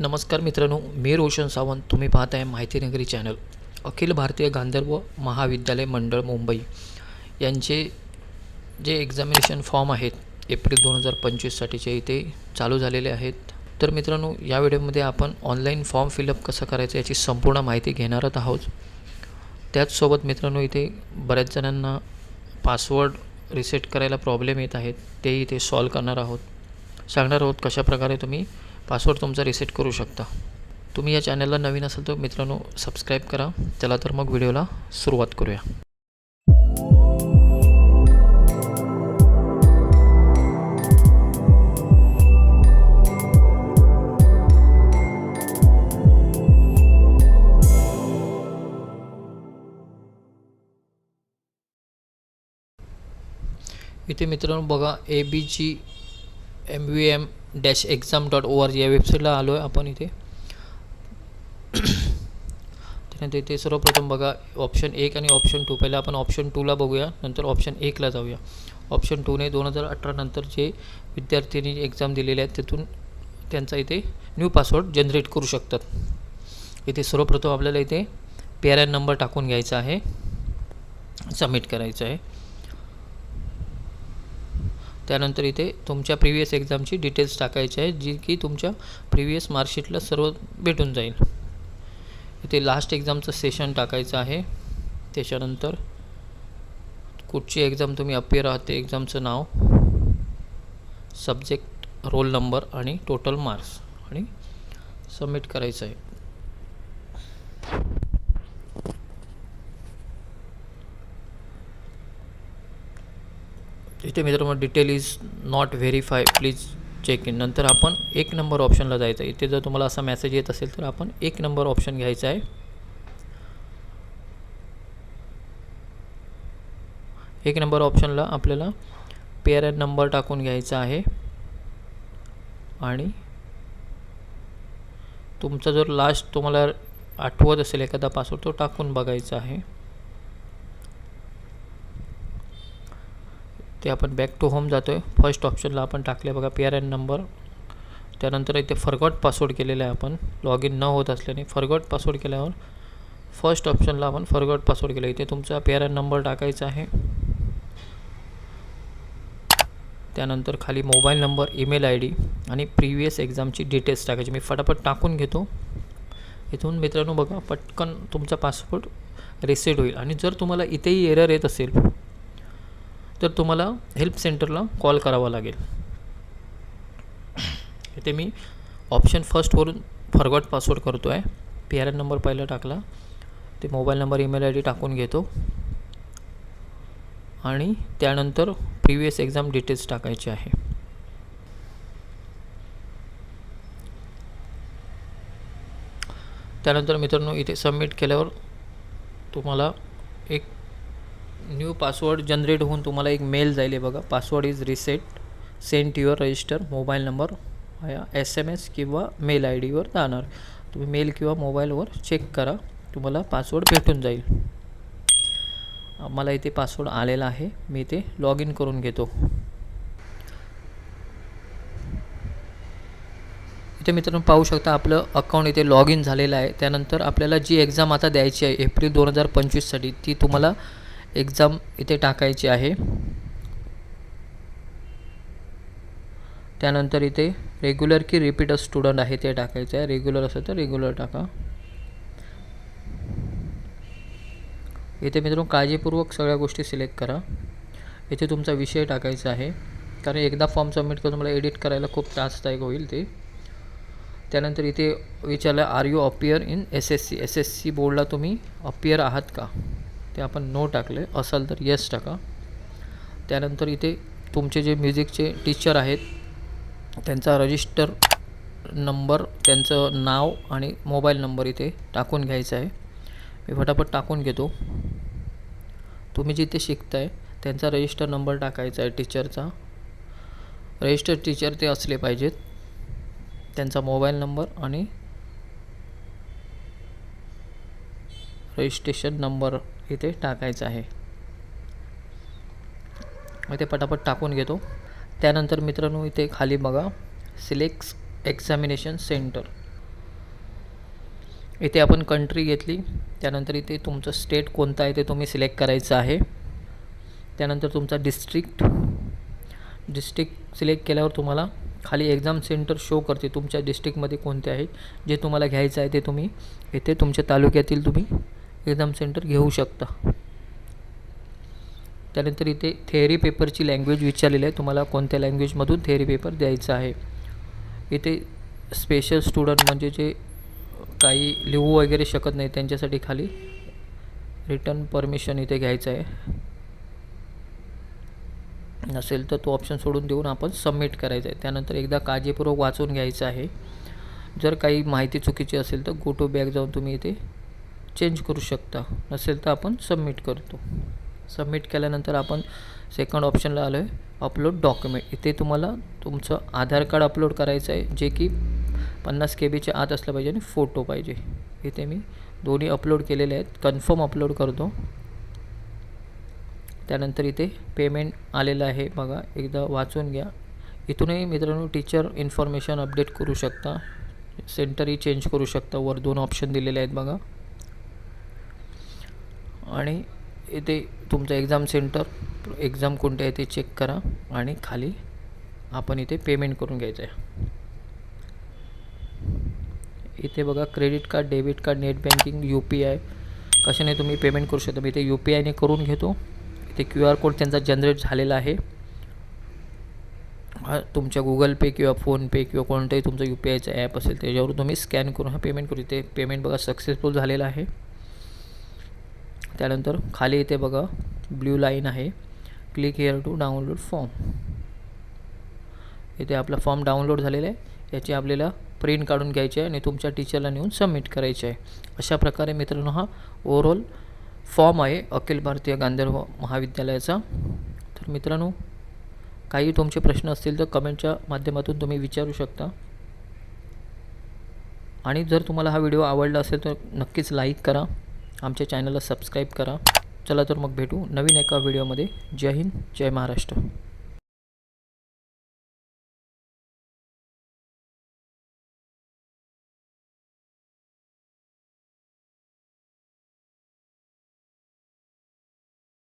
नमस्कार मित्रांनो मी रोशन सावंत. तुम्ही पाहत आहे माहिती नगरी चॅनल. अखिल भारतीय गांधर्व महाविद्यालय मंडळ मुंबई. यांचे जे एक्झामिनेशन फॉर्म आहेत एप्रिल दोन हजार पंचवीससाठीचे इथे चालू झालेले आहेत. तर मित्रांनो या व्हिडिओमध्ये आपण ऑनलाईन फॉर्म फिलअप कसं करायचं याची संपूर्ण माहिती घेणारच आहोत. त्याचसोबत मित्रांनो इथे बऱ्याच जणांना पासवर्ड रिसेट करायला प्रॉब्लेम येत आहेत ते इथे सॉल्व करणार आहोत. सांगणार आहोत कशाप्रकारे तुम्ही पासवर्ड तुमचा रिसेट करू शकता. तुम्ही या चॅनलला नवीन असाल तर मित्रांनो सबस्क्राईब करा. चला तर मग व्हिडिओला सुरुवात करूया. इथे मित्रांनो बघा A B G M V M dash exam dot O R G या वेबसाईटला आलो आहे आपण इथे. त्यानंतर इथे सर्वप्रथम बघा ऑप्शन एक आणि ऑप्शन टू पहिला आपण ऑप्शन टूला बघूया नंतर ऑप्शन एकला जाऊया. ऑप्शन टूने दोन हजार अठरा नंतर जे विद्यार्थ्यांनी एक्झाम दिलेले आहेत तिथून त्यांचा इथे न्यू पासवर्ड जनरेट करू शकतात. इथे सर्वप्रथम आपल्याला इथे पी आर एन नंबर टाकून घ्यायचा आहे. सबमिट करायचं आहे. त्यानंतर इथे तुमच्या प्रिव्हियस एक्झामची डिटेल्स टाकायची आहे जी की तुमच्या प्रिव्हियस मार्कशीटला सर्व भेटून जाईल. इथे लास्ट एक्झामचं सेशन टाकायचं आहे. त्याच्यानंतर कुठची एक्झाम तुम्ही अपियर आहात ते एक्झामचं नाव सब्जेक्ट रोल नंबर आणि टोटल मार्क्स आणि सबमिट करायचं आहे. इथे मित्रांनो detail is not verify please check in नंतर आपण एक नंबर ऑप्शनला जायचं आहे. इथे जर तुम्हाला असा मेसेज येत असेल तर आपण एक नंबर ऑप्शन घ्यायचा आहे. एक नंबर ऑप्शनला आपल्याला पेअर एन नंबर टाकून घ्यायचा आहे. आणि तुमचा जर लास्ट तुम्हाला आठवत असेल एखादा पासवर्ड तो टाकून बघायचा आहे. ते आपण बॅक टू होम जातो आहे फर्स्ट ऑप्शनला आपण टाकले बघा पी आर एन नंबर त्यानंतर इथे फरगॉट पासवर्ड केलेला आहे आपण. लॉग इन न होत असल्याने फरगॉट पासवर्ड केल्यावर फर्स्ट ऑप्शनला आपण फरगॉट पासवर्ड केला. इथे तुमचा पी आर एन नंबर टाकायचा आहे. त्यानंतर खाली mobile number email I D आणि प्रिव्हियस एक्झामची डिटेल्स टाकायची. मी फटाफट टाकून घेतो. इथून मित्रांनो बघा पटकन तुमचा पासपोर्ट रिसेट होईल. आणि जर तुम्हाला इथेही एरर येत असेल तर तुम्हाला हेल्प सेंटरला कॉल करावा लागेल. इथे मी ऑप्शन फर्स्टवरून फॉरगॉट पासवर्ड करतो आहे पी आर एन नंबर पहिला टाकला. ते mobile number email I D टाकून घेतो. आणि त्यानंतर प्रिव्हियस एक्झाम डिटेल्स टाकायचे आहे. त्यानंतर मित्रांनो इथे सबमिट केल्यावर तुम्हाला एक न्यू पासवर्ड जनरेट होऊन तुम्हाला एक मेल जाईल हे बघा. Password is reset sent your register mobile number S M S किंवा मेल आय डीवर जाणार. तुम्ही मेल किंवा मोबाईलवर चेक करा तुम्हाला पासवर्ड भेटून जाईल. मला इथे पासवर्ड आलेला आहे. मी इथे लॉग इन करून घेतो. इथे मित्रांनो पाहू शकता आपलं अकाउंट इथे लॉग इन झालेलं आहे. त्यानंतर आपल्याला जी एक्झाम आता द्यायची आहे एप्रिल दोन हजार पंचवीससाठी ती तुम्हाला एक्झाम इथे टाकायची आहे. त्यानंतर इथे रेग्युलर की रिपीटर स्टुडंट आहे ते टाकायचं आहे. रेग्युलर असेल तर रेग्युलर टाका. इथे मित्रांनो काळजीपूर्वक सगळ्या गोष्टी सिलेक्ट करा. इथे तुमचा विषय टाकायचा आहे. कारण एकदा फॉर्म सबमिट करून तुम्हाला एडिट करायला खूप त्रासदायक होईल ते. त्यानंतर इथे विचारलं are you appear in S S C S S C बोर्डला तुम्ही अपियर आहात का? ते आपण नो टाकले. असाल तर येस टाका. त्यानंतर इथे तुमचे जे म्युझिकचे टीचर आहेत त्यांचा रजिस्टर नंबर त्यांचं नाव आणि मोबाईल नंबर इथे टाकून घ्यायचा आहे. मी फटाफट टाकून घेतो. तुम्ही जिथे शिकताय त्यांचा रजिस्टर नंबर टाकायचा आहे टीचरचा रजिस्टर टीचर ते असले पाहिजेत. त्यांचा मोबाईल नंबर आणि रजिस्ट्रेशन नंबर इथे टाकायचा आहे. इथे पटापट टाकून घेतो. त्यानंतर मित्रांनो इथे खाली बघा सिलेक्ट एक्झामिनेशन सेंटर इथे आपण कंट्री घेतली. त्यानंतर इथे तुमचं स्टेट कोणतं आहे ते तुम्ही सिलेक्ट करायचं आहे. त्यानंतर तुमचा डिस्ट्रिक्ट डिस्ट्रिक्ट सिलेक्ट केल्यावर तुम्हाला खाली एक्झाम सेंटर शो करते तुमच्या डिस्ट्रिक्टमध्ये कोणते आहे. जे तुम्हाला घ्यायचं आहे ते तुम्ही इथे तुमच्या तालुक्यातील तुम्ही एक्झाम सेंटर घेऊ शकता. त्यानंतर इथे थेअरी पेपरची लँग्वेज विचारलेली आहे. तुम्हाला कोणत्या लँग्वेजमधून थेअरी पेपर द्यायचा आहे? इथे स्पेशल स्टुडंट म्हणजे जे काही लिहू वगैरे शकत नाही त्यांच्यासाठी खाली रिटर्न परमिशन इथे घ्यायचं आहे. नसेल तर तो ऑप्शन सोडून देऊन आपण सबमिट करायचं आहे. त्यानंतर एकदा काळजीपूर्वक वाचून घ्यायचं आहे. जर काही माहिती चुकीची असेल तर गो टू बॅक जाऊन तुम्ही इथे चेंज करू शकता. नसेल तर आपण सबमिट करतो. सबमिट केल्यानंतर आपण सेकंड ऑप्शनला आलो आहे अपलोड डॉक्युमेंट इथे तुम्हाला तुमचं आधार कार्ड अपलोड करायचं आहे जे की पन्नास के बीच्या आत असलं पाहिजे आणि फोटो पाहिजे. इथे मी दोन्ही अपलोड केलेले आहेत. कन्फर्म अपलोड करतो. त्यानंतर इथे पेमेंट आलेलं आहे. बघा एकदा वाचून घ्या. इथूनही मित्रांनो टीचर इन्फॉर्मेशन अपडेट करू शकता. सेंटरही चेंज करू शकता. वर दोन ऑप्शन दिलेले आहेत बघा. आणि इथे तुमचं एक्झाम सेंटर एक्झाम कोणते आहे ते चेक करा आणि खाली आपण इथे पेमेंट करून घ्यायचं आहे इथे बघा credit card debit card net banking U P I कशाने तुम्ही पेमेंट करू शकता? मी इथे यू पी आयने करून घेतो. इथे क्यू आर कोड त्यांचा जनरेट झालेला आहे. हा तुमच्या गुगल पे किंवा फोनपे किंवा कोणतंही तुमचं यू पी आयचं ॲप असेल त्याच्यावर तुम्ही स्कॅन करून हा पेमेंट करू इथे पेमेंट बघा सक्सेसफुल झालेलं आहे. त्यानंतर खाली इथे बघा ब्ल्यू लाईन आहे. Click here to download form इथे आपला फॉर्म डाउनलोड झालेला आहे. याची आपल्याला प्रिंट काढून घ्यायची आहे आणि तुमच्या टीचरला नेऊन सबमिट करायचे आहे. अशा प्रकारे मित्रांनो हा ओव्हरऑल फॉर्म आहे अखिल भारतीय गांधर्व महाविद्यालयाचा. तर मित्रांनो काही तुमचे प्रश्न असतील तर कमेंटच्या माध्यमातून तुम्ही विचारू शकता. आणि जर तुम्हाला हा व्हिडिओ आवडला असेल तर नक्कीच लाईक करा. आमच्या चॅनलला सबस्क्राईब करा. चला तर मग भेटू नवीन एका व्हिडिओमध्ये. जय हिंद जय महाराष्ट्र.